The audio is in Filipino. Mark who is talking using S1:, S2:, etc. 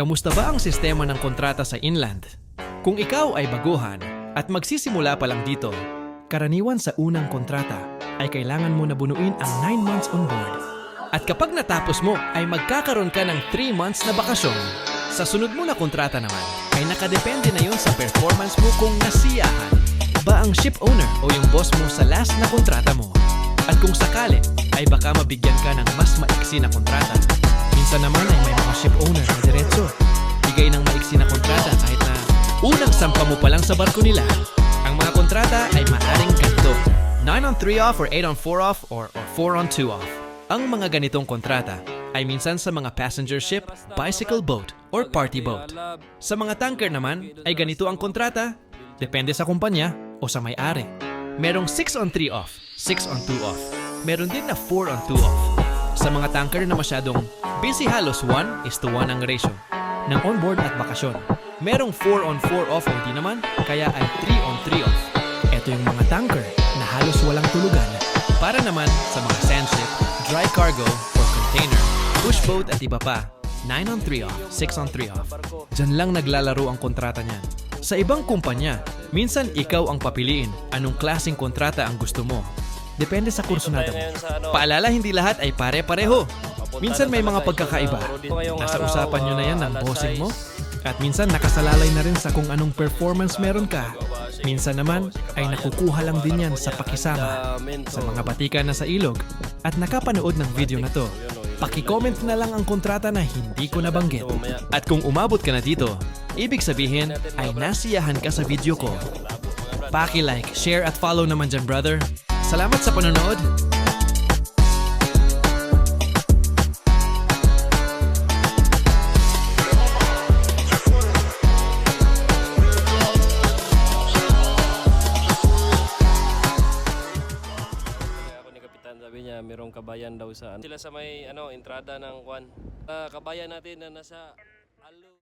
S1: Kamusta ba ang sistema ng kontrata sa inland? Kung ikaw ay baguhan at magsisimula pa lang dito, karaniwan sa unang kontrata ay kailangan mo na bunuin ang 9 months on board. At kapag natapos mo ay magkakaroon ka ng 3 months na bakasyon. Sa sunod mo na kontrata naman ay nakadepende na yon sa performance mo kung nasiyahan ba ang ship owner o yung boss mo sa last na kontrata mo. At kung sakali ay baka mabigyan ka ng mas maiksi na kontrata. Minsan naman ay may mga ship owner na sampa mo pa lang sa barko nila. Ang mga kontrata ay maaring ganito. 9 on 3 off or 8 on 4 off or, or 4 on 2 off. Ang mga ganitong kontrata ay minsan sa mga passenger ship, bicycle boat, or party boat. Sa mga tanker naman ay ganito ang kontrata, depende sa kumpanya o sa may-ari. Merong 6 on 3 off, 6 on 2 off. Meron din na 4 on 2 off. Sa mga tanker na masyadong busy halos 1 is to 1 ang ratio ng onboard at bakasyon. Merong 4 on 4 off o hindi naman, kaya ay 3 on 3 off. Ito yung mga tanker na halos walang tulugan. Para naman sa mga sand ship, dry cargo or container, push boat at iba pa, 9 on 3 off, 6 on 3 off. Diyan lang naglalaro ang kontrata niyan. Sa ibang kumpanya, minsan ikaw ang papiliin anong klaseng kontrata ang gusto mo. Depende sa kursunada mo. Paalala, hindi lahat ay pare-pareho. Minsan may mga pagkakaiba. Nasa usapan nyo na yan ng bossing mo. At minsan nakasalalay na rin sa kung anong performance meron ka. Minsan naman ay nakukuha lang din yan sa pakisama sa mga batikan na sa ilog at nakapanood ng video na to. Paki-comment na lang ang kontrata na hindi ko nabanggit. At kung umabot ka na dito, ibig sabihin ay nasiyahan ka sa video ko. Paki-like, share at follow naman dyan brother. Salamat sa panonood.
S2: Sabi niya, merong kabayan daw sa sila sa may ano entrada ng kwan. Ah, kabayan natin na nasa